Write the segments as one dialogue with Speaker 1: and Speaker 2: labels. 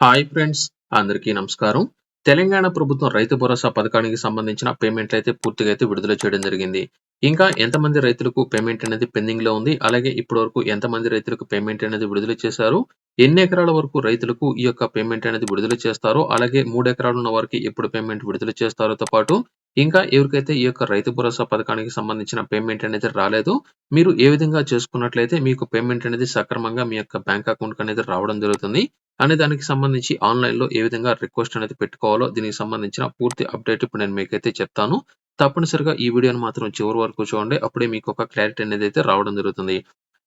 Speaker 1: Hi friends అందరికీ నమస్కారం. తెలంగాణ ప్రభుత్వం రైతు భరోసా పథకానికి సంబంధించిన పేమెంట్లు అయితే పూర్తిగా అయితే విడుదల చేయడం జరిగింది. ఇంకా ఎంతమంది రైతులకు పేమెంట్ అనేది పెండింగ్లో ఉంది? అలాగే ఇప్పటి వరకు ఎంతమంది రైతులకు పేమెంట్ అనేది విడుదల చేశారు? ఎన్ని ఎకరాల వరకు రైతులకు ఈ యొక్క పేమెంట్ అనేది విడుదల చేస్తారో అలాగే మూడు ఎకరాలు ఉన్న వారికి ఎప్పుడు పేమెంట్ విడుదల చేస్తారోతో పాటు ఇంకా ఎవరికైతే ఈ యొక్క రైతు భరోసా పథకానికి సంబంధించిన పేమెంట్ అనేది రాలేదు మీరు ఏ విధంగా చేసుకున్నట్లయితే మీకు పేమెంట్ అనేది సక్రమంగా మీ యొక్క బ్యాంక్ అకౌంట్ అనేది రావడం జరుగుతుంది. అనే దానికి సంబంధించి ఆన్లైన్లో ఏ విధంగా రిక్వెస్ట్ అనేది పెట్టుకోవాలో దీనికి సంబంధించిన పూర్తి అప్డేట్ ఇప్పుడు నేను మీకైతే చెప్తాను. తప్పనిసరిగా ఈ వీడియోని మాత్రం చివరి వరకు చూడండి. అప్పుడే మీకు ఒక క్లారిటీ అనేది అయితే రావడం జరుగుతుంది.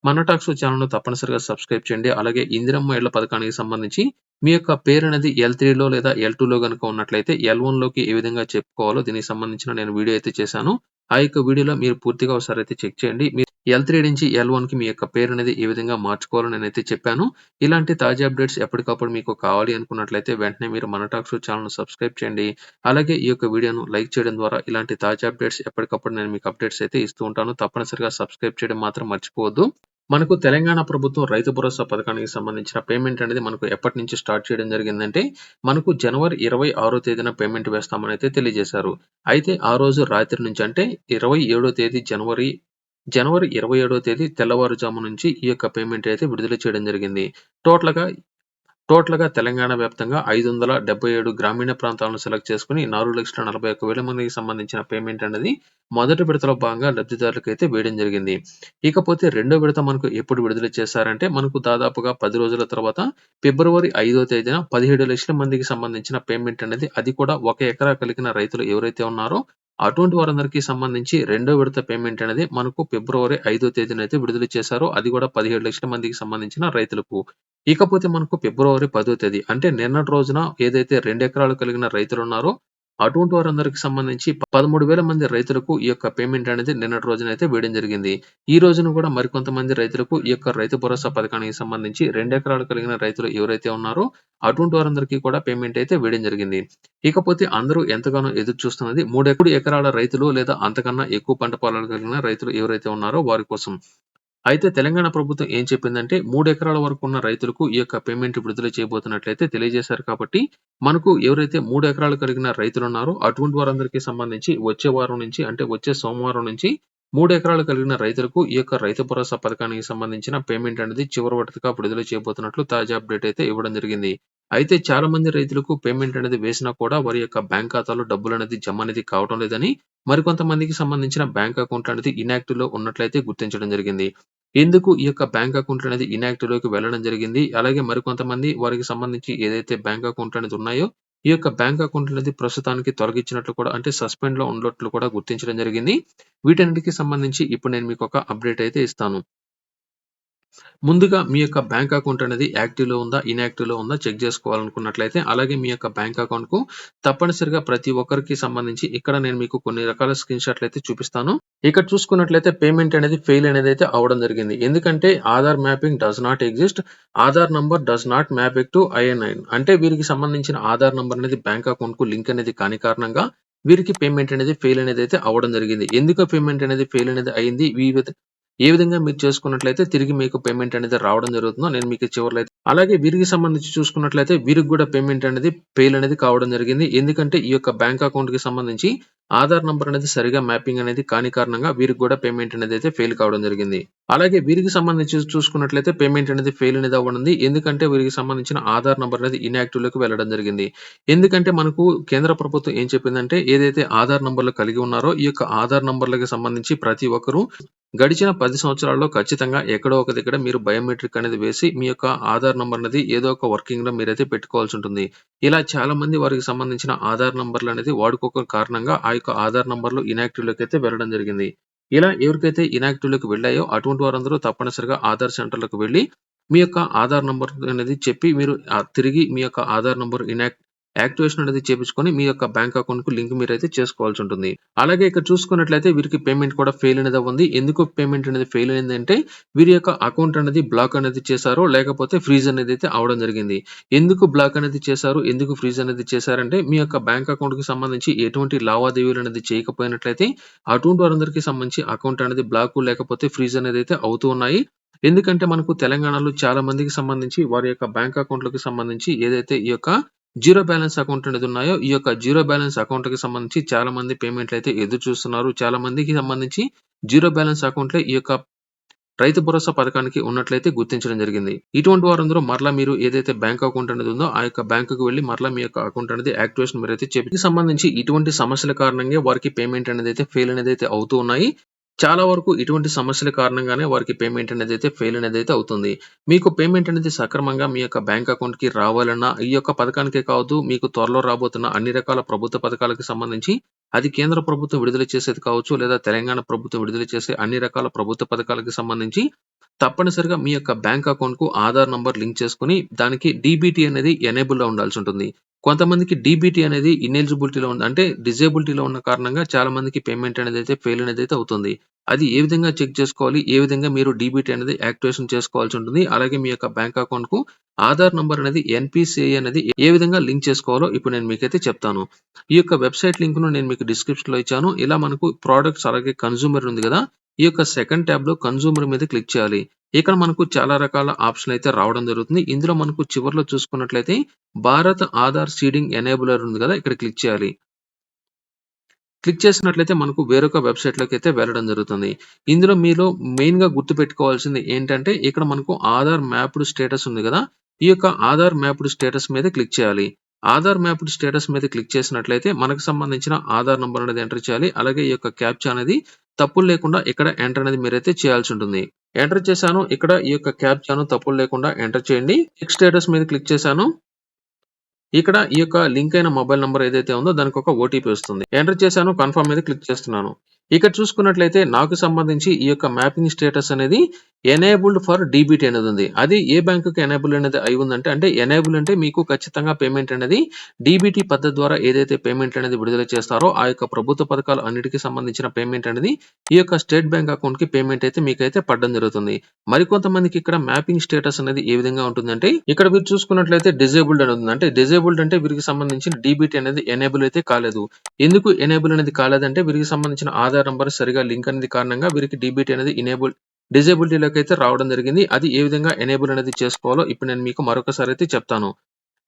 Speaker 1: మన టాక్స్ ఛానల్ తప్పనిసరిగా సబ్స్క్రైబ్ చేయండి. అలాగే ఇందిరమ్మ ఇళ్ళ పథకానికి సంబంధించి మీ యొక్క పేరు అనేది ఎల్లో లేదా ఎల్లో గనుక ఉన్నట్లయితే ఎల్లోకి ఏ విధంగా చెప్పుకోవాలో దీనికి సంబంధించిన నేను వీడియో అయితే చేశాను. ఆ యొక్క వీడియోలో మీరు పూర్తిగా ఒకసారి అయితే చెక్ చేయండి. మీరు ఎల్ త్రీ నుంచి ఎల్ వన్కి మీ యొక్క పేరు అనేది ఏ విధంగా మార్చుకోవాలని నేనైతే చెప్పాను. ఇలాంటి తాజా అప్డేట్స్ ఎప్పటికప్పుడు మీకు కావాలి అనుకున్నట్లయితే వెంటనే మీరు మన టాక్స్ ఛానల్ సబ్స్క్రైబ్ చేయండి. అలాగే ఈ యొక్క వీడియోను లైక్ చేయడం ద్వారా ఇలాంటి తాజా అప్డేట్స్ ఎప్పటికప్పుడు నేను మీకు అప్డేట్స్ అయితే ఇస్తూ ఉంటాను. తప్పనిసరిగా సబ్స్క్రైబ్ చేయడం మాత్రం మర్చిపోవద్దు. మనకు తెలంగాణ ప్రభుత్వం రైతు భరోసా పథకానికి సంబంధించిన పేమెంట్ అనేది మనకు ఎప్పటి నుంచి స్టార్ట్ చేయడం జరిగిందంటే మనకు జనవరి ఇరవై ఆరో తేదీన పేమెంట్ వేస్తామని అయితే తెలియజేశారు. అయితే ఆ రోజు రాత్రి నుంచి అంటే ఇరవై ఏడో తేదీ జనవరి జనవరి ఇరవై ఏడో తేదీ తెల్లవారుజాము నుంచి ఈ యొక్క పేమెంట్ అయితే విడుదల చేయడం జరిగింది. టోటల్ టోటల్గా టోటల్గా తెలంగాణ వ్యాప్తంగా ఐదు వందల డెబ్బై ఏడు గ్రామీణ ప్రాంతాలను సెలెక్ట్ చేసుకుని నాలుగు లక్షల నలభై ఒక్క వేల మందికి సంబంధించిన పేమెంట్ అనేది మొదటి విడతలో భాగంగా లబ్ధిదారులకు అయితే వేయడం జరిగింది. ఇకపోతే రెండో విడత మనకు ఎప్పుడు విడుదల చేశారంటే మనకు దాదాపుగా పది రోజుల తర్వాత ఫిబ్రవరి ఐదో తేదీన పదిహేడు లక్షల మందికి సంబంధించిన పేమెంట్ అనేది అది కూడా ఒక ఎకరా కలిగిన రైతులు ఎవరైతే ఉన్నారో అటువంటి వారందరికీ సంబంధించి రెండో విడత పేమెంట్ అనేది మనకు ఫిబ్రవరి ఐదో తేదీన అయితే విడుదల చేశారు అది కూడా పదిహేడు లక్షల మందికి సంబంధించిన రైతులకు. ఇకపోతే మనకు ఫిబ్రవరి పదో తేదీ అంటే నిన్నటి రోజున ఏదైతే రెండు ఎకరాలు కలిగిన రైతులు ఉన్నారో అటువంటి వారందరికి సంబంధించి పదమూడు వేల మంది రైతులకు ఈ యొక్క పేమెంట్ అనేది నిన్నటి రోజున అయితే వేయడం జరిగింది. ఈ రోజున కూడా మరికొంతమంది రైతులకు ఈ యొక్క రైతు భరోసా పథకానికి సంబంధించి రెండు ఎకరాలు కలిగిన రైతులు ఎవరైతే ఉన్నారో అటువంటి వారందరికీ కూడా పేమెంట్ అయితే వేయడం జరిగింది. ఇకపోతే అందరూ ఎంతగానో ఎదురు చూస్తున్నది మూడు ఎకరాల రైతులు లేదా అంతకన్నా ఎక్కువ పంట పొలాలు కలిగిన రైతులు ఎవరైతే ఉన్నారో వారి కోసం. అయితే తెలంగాణ ప్రభుత్వం ఏం చెప్పిందంటే మూడు ఎకరాల వరకు ఉన్న రైతులకు ఈ యొక్క పేమెంట్ విడుదల చేయబోతున్నట్లయితే తెలియజేశారు కాబట్టి మనకు ఎవరైతే మూడు ఎకరాలు కలిగిన రైతులు ఉన్నారో అటువంటి వారందరికీ సంబంధించి వచ్చే వారం నుంచి అంటే వచ్చే సోమవారం నుంచి మూడు ఎకరాలు కలిగిన రైతులకు ఈ యొక్క రైతు భరోసా పథకానికి సంబంధించిన పేమెంట్ అనేది చివరి విడతగా విడుదల చేయబోతున్నట్లు తాజా అప్డేట్ అయితే ఇవ్వడం జరిగింది. అయితే చాలా మంది రైతులకు పేమెంట్ అనేది వేసినా కూడా వారి యొక్క బ్యాంక్ ఖాతాలో డబ్బులు అనేది జమ అనేది కావడం లేదని మరికొంతమందికి సంబంధించిన బ్యాంక్ అకౌంట్ అనేది ఇనాక్టివ్లో ఉన్నట్లయితే గుర్తించడం జరిగింది. ఎందుకు ఈ యొక్క బ్యాంక్ అకౌంట్ అనేది ఇనాక్టివ్లోకి వెళ్ళడం జరిగింది? అలాగే మరికొంతమంది వారికి సంబంధించి ఏదైతే బ్యాంక్ అకౌంట్ అనేది ఉన్నాయో ఈ యొక్క బ్యాంక్ అకౌంట్ అనేది ప్రస్తుతానికి తొలగించినట్లు కూడా అంటే సస్పెండ్లో ఉన్నట్లు కూడా గుర్తించడం జరిగింది. వీటన్నిటికి సంబంధించి ఇప్పుడు నేను మీకు ఒక అప్డేట్ అయితే ఇస్తాను. ముందుగా మీ యొక్క బ్యాంక్ అకౌంట్ అనేది యాక్టివ్లో ఉందా ఇన్యాక్టివ్లో ఉందా చెక్ చేసుకోవాలనుకున్నట్లయితే అలాగే మీ యొక్క బ్యాంక్ అకౌంట్కు తప్పనిసరిగా ప్రతి ఒక్కరికి సంబంధించి ఇక్కడ నేను మీకు కొన్ని రకాల స్క్రీన్ షాట్లు అయితే చూపిస్తాను. ఇక్కడ చూసుకున్నట్లయితే పేమెంట్ అనేది ఫెయిల్ అనేది అయితే అవడం జరిగింది. ఎందుకంటే Aadhaar mapping does not exist. Aadhaar number does not map to ఐఎన్ఐన్ అంటే వీరికి సంబంధించిన ఆధార్ నంబర్ అనేది బ్యాంక్ అకౌంట్కు లింక్ అనేది కాని కారణంగా వీరికి పేమెంట్ అనేది ఫెయిల్ అనేది అయితే అవడం జరిగింది. ఎందుకు పేమెంట్ అనేది ఫెయిల్ అనేది అయింది? ఏ విధంగా మీరు చేసుకున్నట్లయితే తిరిగి మీకు పేమెంట్ అనేది రావడం జరుగుతుందో నేను మీకు చివరిలో అలాగే వీరికి సంబంధించి చూసుకున్నట్లయితే వీరికి కూడా పేమెంట్ అనేది ఫెయిల్ అనేది కావడం జరిగింది. ఎందుకంటే ఈ యొక్క బ్యాంక్ అకౌంట్కి సంబంధించి ఆధార్ నంబర్ అనేది సరిగా మ్యాపింగ్ అనేది కాని కారణంగా వీరికి కూడా పేమెంట్ అనేది అయితే ఫెయిల్ కావడం జరిగింది. అలాగే వీరికి సంబంధించి చూసుకున్నట్లయితే పేమెంట్ అనేది ఫెయిల్ అనేది అవ్వనుంది. ఎందుకంటే వీరికి సంబంధించిన ఆధార్ నంబర్ అనేది ఇన్యాక్టివ్లోకి వెళ్ళడం జరిగింది. ఎందుకంటే మనకు కేంద్ర ప్రభుత్వం ఏం చెప్పిందంటే ఏదైతే ఆధార్ నంబర్లు కలిగి ఉన్నారో ఈ యొక్క ఆధార్ నంబర్లకు సంబంధించి ప్రతి ఒక్కరూ గడిచిన పది సంవత్సరాల్లో ఖచ్చితంగా ఎక్కడో ఒక దగ్గర మీరు బయోమెట్రిక్ అనేది వేసి మీ యొక్క ఆధార్ నంబర్ అనేది ఏదో ఒక వర్కింగ్లో మీరైతే పెట్టుకోవాల్సి ఉంటుంది. ఇలా చాలా మంది వారికి సంబంధించిన ఆధార్ నంబర్లు అనేది వాడుకోక కారణంగా ఆ యొక్క ఆధార్ నంబర్లు ఇనాక్టివ్లోకి అయితే వెళ్ళడం జరిగింది. ఇలా ఎవరికైతే ఇనాక్టివ్లోకి వెళ్ళాయో అటువంటి వారందరూ తప్పనిసరిగా ఆధార్ సెంటర్లకు వెళ్ళి మీ యొక్క ఆధార్ నంబర్ అనేది చెప్పి మీరు తిరిగి మీ యొక్క ఆధార్ నంబర్ ఇనాక్ట్ యాక్టివేషన్ అనేది చేపించుకొని మీ యొక్క బ్యాంక్ అకౌంట్కు లింక్ మీరు అయితే చేసుకోవాల్సి ఉంటుంది. అలాగే ఇక్కడ చూసుకున్నట్లయితే వీరికి పేమెంట్ కూడా ఫెయిల్ అనేది ఉంది. ఎందుకు పేమెంట్ అనేది ఫెయిల్ అయింది అంటే వీరి యొక్క అకౌంట్ అనేది బ్లాక్ అనేది చేశారో లేకపోతే ఫ్రీజ్ అనేది అయితే అవడం జరిగింది. ఎందుకు బ్లాక్ అనేది చేశారు ఎందుకు ఫ్రీజ్ అనేది చేశారంటే మీ యొక్క బ్యాంక్ అకౌంట్కి సంబంధించి ఎటువంటి లావాదేవీలు అనేది చేయకపోయినట్లయితే అటువంటి వారందరికీ సంబంధించి అకౌంట్ అనేది బ్లాక్ లేకపోతే ఫ్రీజ్ అనేది అయితే అవుతూ ఉన్నాయి. ఎందుకంటే మనకు తెలంగాణలో చాలా మందికి సంబంధించి వారి యొక్క బ్యాంక్ అకౌంట్లకు సంబంధించి ఏదైతే ఈ యొక్క జీరో బ్యాలెన్స్ అకౌంట్ అనేది ఉన్నాయో ఈ యొక్క జీరో బ్యాలెన్స్ అకౌంట్కి సంబంధించి చాలా మంది పేమెంట్లు అయితే ఎదురు చూస్తున్నారు. చాలా మందికి సంబంధించి జీరో బ్యాలెన్స్ అకౌంట్లే ఈ యొక్క రైతు భరోసా పథకానికి ఉన్నట్లయితే గుర్తించడం జరిగింది. ఇటువంటి వారందరూ మరలా మీరు ఏదైతే బ్యాంక్ అకౌంట్ అనేది ఉందో ఆ యొక్క బ్యాంకుకు వెళ్ళి మరలా మీ యొక్క అకౌంట్ అనేది యాక్టివేషన్ మీరు అయితే చేపి సంబంధించి ఇటువంటి సమస్యల కారణంగా వారికి పేమెంట్ అనేది అయితే ఫెయిల్ అనేది అయితే అవుతూ ఉన్నాయి. చాలా వరకు ఇటువంటి సమస్యల కారణంగానే వారికి పేమెంట్ అనేది అయితే ఫెయిల్ అనేది అయితే అవుతుంది. మీకు పేమెంట్ అనేది సక్రమంగా మీ యొక్క బ్యాంక్ అకౌంట్కి రావాలన్నా ఈ యొక్క పథకానికే కావద్దు మీకు త్వరలో రాబోతున్న అన్ని రకాల ప్రభుత్వ పథకాలకు సంబంధించి అది కేంద్ర ప్రభుత్వం విడుదల చేసేది కావచ్చు లేదా తెలంగాణ ప్రభుత్వం విడుదల చేసే అన్ని రకాల ప్రభుత్వ పథకాలకు సంబంధించి తప్పనిసరిగా మీ యొక్క బ్యాంక్ అకౌంట్కు ఆధార్ నంబర్ లింక్ చేసుకుని దానికి డీబీటీ అనేది ఎనేబుల్లో ఉండాల్సి ఉంటుంది. కొంతమందికి డీబీటీ అనేది ఇనెలిజిబిలిటీలో ఉంది అంటే డిజేబిలిటీలో ఉన్న కారణంగా చాలా మందికి పేమెంట్ అనేది అయితే ఫెయిల్ అనేది అయితే అవుతుంది. అది ఏ విధంగా చెక్ చేసుకోవాలి ఏ విధంగా మీరు డీబీటీ అనేది యాక్టివేషన్ చేసుకోవాల్సి ఉంటుంది అలాగే మీ యొక్క బ్యాంక్ అకౌంట్కు ఆధార్ నంబర్ అనేది ఎన్పిసిఐ అనేది ఏ విధంగా లింక్ చేసుకోవాలో ఇప్పుడు నేను మీకైతే చెప్తాను. ఈ యొక్క వెబ్సైట్ లింక్ను నేను మీకు డిస్క్రిప్షన్లో ఇచ్చాను. ఇలా మనకు ప్రోడక్ట్స్ అలాగే కన్సూమర్ ఉంది కదా ఈ యొక్క సెకండ్ ట్యాబ్లో కన్సూమర్ మీద క్లిక్ చేయాలి. ఇక్కడ మనకు చాలా రకాల ఆప్షన్ అయితే రావడం జరుగుతుంది. ఇందులో మనకు చివరిలో చూసుకున్నట్లయితే భారత్ ఆధార్ సీడింగ్ ఎనేబులర్ ఉంది కదా ఇక్కడ క్లిక్ చేయాలి. క్లిక్ చేసినట్లయితే మనకు వేరొక వెబ్సైట్లోకి అయితే వెళ్ళడం జరుగుతుంది. ఇందులో మీలో మెయిన్గా గుర్తు పెట్టుకోవాల్సింది ఏంటంటే ఇక్కడ మనకు ఆధార్ మ్యాప్డ్ స్టేటస్ ఉంది కదా ఈ యొక్క ఆధార్ మ్యాప్డ్ స్టేటస్ మీద క్లిక్ చేయాలి. ఆధార్ మ్యాప్డ్ స్టేటస్ మీద క్లిక్ చేసినట్లయితే మనకు సంబంధించిన ఆధార్ నంబర్ అనేది ఎంటర్ చేయాలి. అలాగే ఈ యొక్క క్యాప్చా అనేది తప్పులు లేకుండా ఇక్కడ ఎంటర్ అనేది మీరైతే చేయాల్సి ఉంటుంది. ఎంటర్ చేశాను. ఇక్కడ ఈ యొక్క క్యాప్చాను తప్పులు లేకుండా ఎంటర్ చేయండి. నెక్స్ట్ స్టేటస్ మీద క్లిక్ చేశాను. ఇక్కడ ఈ యొక్క లింక్ అయిన మొబైల్ నెంబర్ ఏదైతే ఉందో దానికి ఒక ఓటీపీ వస్తుంది. ఎంటర్ చేశాను. కన్ఫర్మ్ మీద క్లిక్ చేస్తున్నాను. ఇక్కడ చూసుకున్నట్లయితే నాకు సంబంధించి ఈ యొక్క మ్యాపింగ్ స్టేటస్ అనేది ఎనేబుల్డ్ ఫర్ డీబీటీ అనేది ఉంది. అది ఏ బ్యాంకుకి ఎనేబుల్ అనేది అయి ఉందంటే అంటే ఎనేబుల్ అంటే మీకు ఖచ్చితంగా పేమెంట్ అనేది డీబీటీ పద్ధతి ద్వారా ఏదైతే పేమెంట్ అనేది విడుదల చేస్తారో ఆ యొక్క ప్రభుత్వ పథకాలు అన్నిటికీ సంబంధించిన పేమెంట్ అనేది ఈ యొక్క స్టేట్ బ్యాంక్ అకౌంట్కి పేమెంట్ అయితే మీకైతే పడడం జరుగుతుంది. మరికొంతమందికి ఇక్కడ మ్యాపింగ్ స్టేటస్ అనేది ఏ విధంగా ఉంటుందంటే ఇక్కడ మీరు చూసుకున్నట్లయితే డిజేబుల్డ్ అని ఉంది. అంటే డిజేబుల్డ్ అంటే వీరికి సంబంధించిన డీబీటీ అనేది ఎనేబుల్ అయితే కాలేదు. ఎందుకు ఎనేబుల్ అనేది కాలేదంటే వీరికి సంబంధించిన ఆధార్ నంబర్ సరిగా లింక్ అనేది కారణంగా వీరికి డీబీటీ అనేది ఇనేబుల్ డిజేబిలిటీలోకి అయితే రావడం జరిగింది. అది ఏ విధంగా ఎనేబుల్ అనేది చేసుకోవాలో ఇప్పుడు నేను మీకు మరొకసారి అయితే చెప్తాను.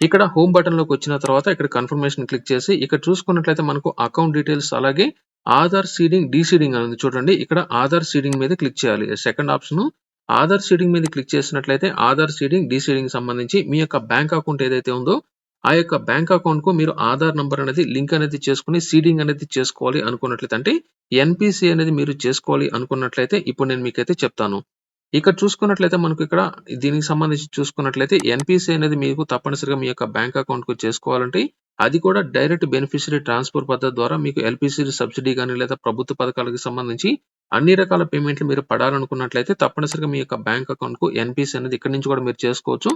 Speaker 1: ఇక్కడ హోమ్ బటన్లోకి వచ్చిన తర్వాత ఇక్కడ కన్ఫర్మేషన్ క్లిక్ చేసి ఇక్కడ చూసుకున్నట్లయితే మనకు అకౌంట్ డీటెయిల్స్ అలాగే ఆధార్ సీడింగ్ డీసీడింగ్ అనేది చూడండి. ఇక్కడ ఆధార్ సీడింగ్ మీద క్లిక్ చేయాలి. సెకండ్ ఆప్షన్ ఆధార్ సీడింగ్ మీద క్లిక్ చేసినట్లయితే ఆధార్ సీడింగ్ డీసీడింగ్ సంబంధించి మీ యొక్క బ్యాంక్ అకౌంట్ ఏదైతే ఉందో ఆ యొక్క బ్యాంక్ అకౌంట్కు మీరు ఆధార్ నంబర్ అనేది లింక్ అనేది చేసుకుని సీడింగ్ అనేది చేసుకోవాలి అనుకున్నట్లయితే అంటే ఎన్పిసి అనేది మీరు చేసుకోవాలి అనుకున్నట్లయితే ఇప్పుడు నేను మీకైతే చెప్తాను. ఇక్కడ చూసుకున్నట్లయితే మనకు ఇక్కడ దీనికి సంబంధించి చూసుకున్నట్లయితే ఎన్పిసి అనేది మీకు తప్పనిసరిగా మీ యొక్క బ్యాంక్ అకౌంట్కు చేసుకోవాలంటే అది కూడా డైరెక్ట్ బెనిఫిషియరీ ట్రాన్స్ఫర్ పద్ధతి ద్వారా మీకు ఎల్పిసి సబ్సిడీ కానీ లేదా ప్రభుత్వ పథకాలకు సంబంధించి అన్ని రకాల పేమెంట్లు మీరు పడాలనుకున్నట్లయితే తప్పనిసరిగా మీ యొక్క బ్యాంక్ అకౌంట్కు ఎన్పిసి అనేది ఇక్కడ నుంచి కూడా మీరు చేసుకోవచ్చు.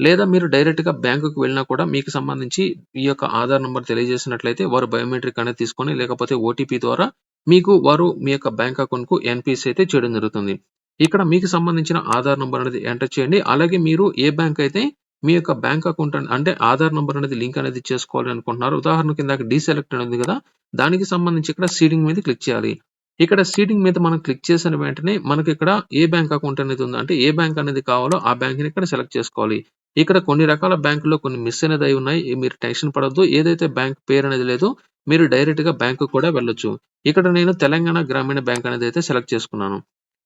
Speaker 1: లేదా మీరు డైరెక్ట్గా బ్యాంకుకు వెళ్ళినా కూడా మీకు సంబంధించి ఈ యొక్క ఆధార్ నంబర్ తెలియజేసినట్లయితే వారు బయోమెట్రిక్ అనేది తీసుకొని లేకపోతే ఓటీపీ ద్వారా మీకు వారు మీ యొక్క బ్యాంక్ అకౌంట్కు ఎన్పిసి అయితే చేయడం జరుగుతుంది. ఇక్కడ మీకు సంబంధించిన ఆధార్ నంబర్ అనేది ఎంటర్ చేయండి. అలాగే మీరు ఏ బ్యాంక్ అయితే మీ యొక్క బ్యాంక్ అకౌంట్ అంటే ఆధార్ నంబర్ అనేది లింక్ అనేది చేసుకోవాలి అనుకుంటున్నారు. ఉదాహరణకి కింద డీసెలెక్ట్ అనేది కదా దానికి సంబంధించి ఇక్కడ సీడింగ్ మీద క్లిక్ చేయాలి. ఇక్కడ సీడింగ్ మీద మనం క్లిక్ చేసిన వెంటనే మనకి ఇక్కడ ఏ బ్యాంక్ అకౌంట్ అనేది ఉందో అంటే ఏ బ్యాంక్ అనేది కావాలో ఆ బ్యాంక్ని ఇక్కడ సెలెక్ట్ చేసుకోవాలి. ఇక్కడ కొన్ని రకాల బ్యాంకులో కొన్ని మిస్ అనేది అయి ఉన్నాయి. మీరు టెన్షన్ పడొద్దు. ఏదైతే బ్యాంక్ పేరు అనేది లేదో మీరు డైరెక్ట్గా బ్యాంకు కూడా వెళ్ళొచ్చు. ఇక్కడ నేను తెలంగాణ గ్రామీణ బ్యాంక్ అనేది అయితే సెలెక్ట్ చేసుకున్నాను.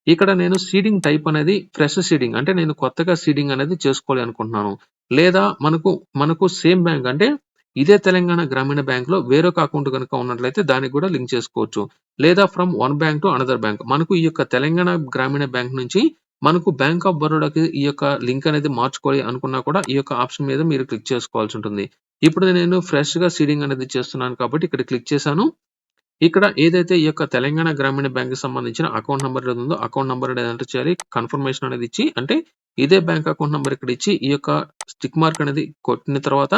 Speaker 1: ఇక్కడ నేను సీడింగ్ టైప్ అనేది ఫ్రెష్ సీడింగ్ అంటే నేను కొత్తగా సీడింగ్ అనేది చేసుకోవాలి అనుకుంటున్నాను. లేదా మనకు మనకు సేమ్ బ్యాంక్ అంటే ఇదే తెలంగాణ గ్రామీణ బ్యాంక్లో వేరొక అకౌంట్ కనుక ఉన్నట్లయితే దానికి కూడా లింక్ చేసుకోవచ్చు. లేదా from one bank to another bank. మనకు ఈ యొక్క తెలంగాణ గ్రామీణ బ్యాంక్ నుంచి మనకు బ్యాంక్ ఆఫ్ బరోడాకి ఈ యొక్క లింక్ అనేది మార్చుకోవాలి అనుకున్నా కూడా ఈ యొక్క ఆప్షన్ మీద మీరు క్లిక్ చేసుకోవాల్సి ఉంటుంది. ఇప్పుడు నేను ఫ్రెష్గా సీడింగ్ అనేది చేస్తున్నాను కాబట్టి ఇక్కడ క్లిక్ చేశాను. ఇక్కడ ఏదైతే ఈ యొక్క తెలంగాణ గ్రామీణ బ్యాంక్ సంబంధించిన అకౌంట్ నెంబర్ ఉందో అకౌంట్ నెంబర్ అనేది ఎంటర్ చేయాలి. కన్ఫర్మేషన్ అనేది ఇచ్చి అంటే ఇదే బ్యాంక్ అకౌంట్ నెంబర్ ఇక్కడ ఇచ్చి ఈ యొక్క స్టిక్ మార్క్ అనేది కొట్టిన తర్వాత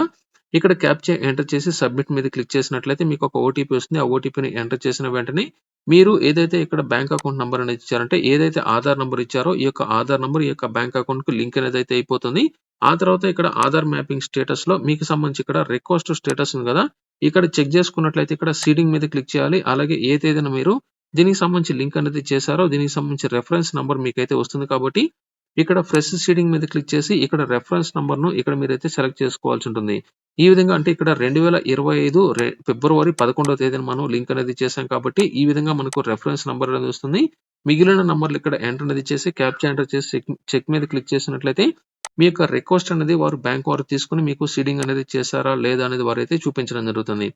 Speaker 1: ఇక్కడ క్యాప్చా ఎంటర్ చేసి సబ్మిట్ మీద క్లిక్ చేసినట్లయితే మీకు ఒక ఓటీపీ వస్తుంది. ఆ ఓటీపీని ఎంటర్ చేసిన వెంటనే మీరు ఏదైతే ఇక్కడ బ్యాంక్ అకౌంట్ నెంబర్ అనేది ఇచ్చారంటే ఏదైతే ఆధార్ నెంబర్ ఇచ్చారో ఈ యొక్క ఆధార్ నెంబర్ ఈ యొక్క బ్యాంక్ అకౌంట్కు లింక్ అనేది అయితే అయిపోతుంది. ఆ తర్వాత ఇక్కడ ఆధార్ మ్యాపింగ్ స్టేటస్లో మీకు సంబంధించి ఇక్కడ రిక్వెస్ట్ స్టేటస్ ఉంది కదా ఇక్కడ చెక్ చేసుకున్నట్లయితే ఇక్కడ సీడింగ్ మీద క్లిక్ చేయాలి. అలాగే ఏ తేదీన మీరు దీనికి సంబంధించి లింక్ అనేది చేశారో దీనికి సంబంధించి నెంబర్ నంబర్ మీకైతే వస్తుంది కాబట్టి ఇక్కడ ఫ్రెష్ సీడింగ్ మీద క్లిక్ చేసి ఇక్కడ రిఫరెన్స్ నంబర్‌ను ఇక్కడ మీరైతే సెలెక్ట్ చేసుకోవాల్సి ఉంటుంది. ఈ విధంగా అంటే ఇక్కడ 2025 రె ఫిబ్రవరి 11వ తేదీన మనం లింక్ అనేది చేశాం కాబట్టి ఈ విధంగా మనకు రెఫరెన్స్ నంబర్ అనేది వస్తుంది. మిగిలిన నంబర్‌లు ఇక్కడ ఎంటర్ అనేది చేసి క్యాప్చర్ ఎంటర్ చేసి చెక్ చెక్ మీద క్లిక్ చేసినట్లయితే మీ యొక్క రిక్వెస్ట్ అనేది వారు బ్యాంక్ వారు తీసుకొని మీకు సీడింగ్ అనేది చేశారా లేదా అనేది వారైతే చూపించడం జరుగుతుంది.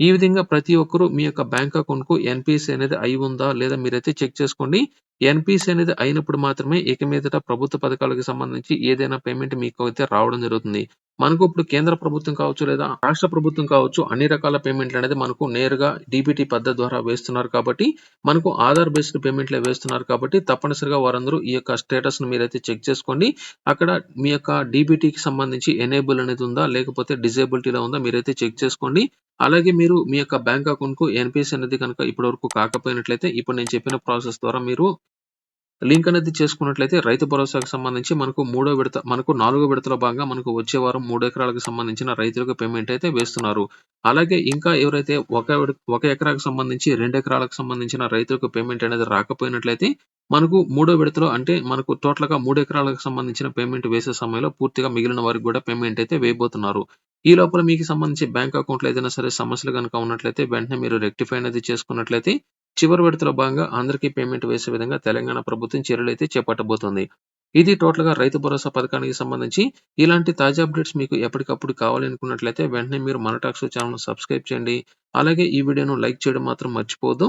Speaker 1: ఈ విధంగా ప్రతి ఒక్కరు మీ యొక్క బ్యాంక్ అకౌంట్కు ఎన్‌పీసీ అనేది అయి ఉందా లేదా మీరైతే చెక్ చేసుకోండి. ఎన్‌పీసీ అనేది అయినప్పుడు మాత్రమే ఇక మీదట ప్రభుత్వ పథకాలకు సంబంధించి ఏదైనా పేమెంట్ మీకు అయితే రావడం జరుగుతుంది. మనకు ఇప్పుడు కేంద్ర ప్రభుత్వం కావచ్చు లేదా రాష్ట్ర ప్రభుత్వం కావచ్చు అన్ని రకాల పేమెంట్‌లు అనేది మనకు నేరుగా డిబిటీ పద్ధతి ద్వారా వేస్తున్నారు కాబట్టి మనకు ఆధార్ బేస్డ్ పేమెంట్‌లే వేస్తున్నారు కాబట్టి తప్పనిసరిగా వారందరూ ఈ యొక్క స్టేటస్ను మీరైతే చెక్ చేసుకోండి. అక్కడ మీ యొక్క డిబిటీకి సంబంధించి ఎనేబుల్ అనేది ఉందా లేకపోతే డిజేబిలిటీలో ఉందా మీరైతే చెక్ చేసుకోండి. అలాగే మీరు మీ యొక్క బ్యాంక్ అకౌంట్కు ఎన్పిఎస్ అనేది కనుక ఇప్పటివరకు కాకపోయినట్లయితే ఇప్పుడు నేను చెప్పిన ప్రాసెస్ ద్వారా మీరు లింక్ అనేది చేసుకున్నట్లయితే రైతు భరోసాకు సంబంధించి మనకు మూడో విడత మనకు నాలుగో విడతలో భాగంగా మనకు వచ్చే వారం మూడు ఎకరాలకు సంబంధించిన రైతులకు పేమెంట్ అయితే వేస్తున్నారు. అలాగే ఇంకా ఎవరైతే ఒక ఒక ఎకరాకు సంబంధించి రెండు ఎకరాలకు సంబంధించిన రైతులకు పేమెంట్ అనేది రాకపోయినట్లయితే మనకు మూడో విడతలో అంటే మనకు టోటల్‌గా మూడు ఎకరాలకు సంబంధించిన పేమెంట్ వేసే సమయంలో పూర్తిగా మిగిలిన వారికి కూడా పేమెంట్ అయితే వేయబోతున్నారు. ఈ లోపల మీకు సంబంధించి బ్యాంక్ అకౌంట్‌లో ఏదైనా సరే సమస్యలు కనుక ఉన్నట్లయితే వెంటనే మీరు రెక్టిఫై అనేది చేసుకున్నట్లయితే చివరి విడతలో భాగంగా అందరికీ పేమెంట్ వేసే విధంగా తెలంగాణ ప్రభుత్వం చర్యలైతే చేపట్టబోతోంది. ఇది టోటల్‌గా రైతు భరోసా పథకానికి సంబంధించి ఇలాంటి తాజా అప్డేట్స్ మీకు ఎప్పటికప్పుడు కావాలనుకున్నట్లయితే వెంటనే మీరు మన టాక్స్ ఛానల్ సబ్స్క్రైబ్ చేయండి. అలాగే ఈ వీడియోను లైక్ చేయడం మాత్రం మర్చిపోవద్దు.